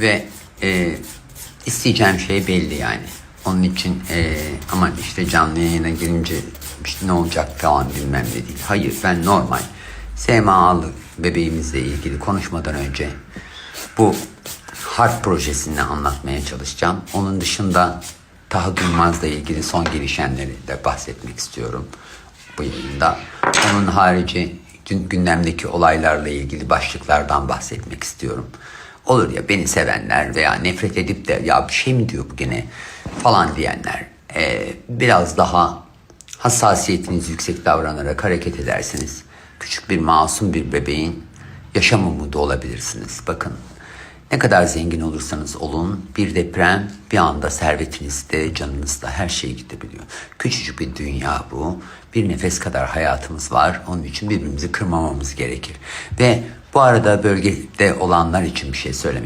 Ve e, isteyeceğim şey belli yani. Onun için e, aman işte canlı yayına girince işte ne olacak falan bilmem ne değil. Hayır ben normal SMA'lı bebeğimizle ilgili konuşmadan önce bu harp projesini anlatmaya çalışacağım. Onun dışında Taha Duymaz'la ilgili son gelişenleri de bahsetmek istiyorum bu yayında. Onun harici gün- gündemdeki olaylarla ilgili başlıklardan bahsetmek istiyorum. Olur ya beni sevenler veya nefret edip de ya bir şey mi diyor bu gene falan diyenler eee, biraz daha hassasiyetiniz yüksek davranarak hareket ederseniz küçük bir masum bir bebeğin yaşam umudu olabilirsiniz. Bakın ne kadar zengin olursanız olun bir deprem bir anda servetinizde, canınızda her şey gidebiliyor. Küçücük bir dünya bu. Bir nefes kadar hayatımız var. Onun için birbirimizi kırmamamız gerekir. Ve bu arada bölgede olanlar için bir şey söylemek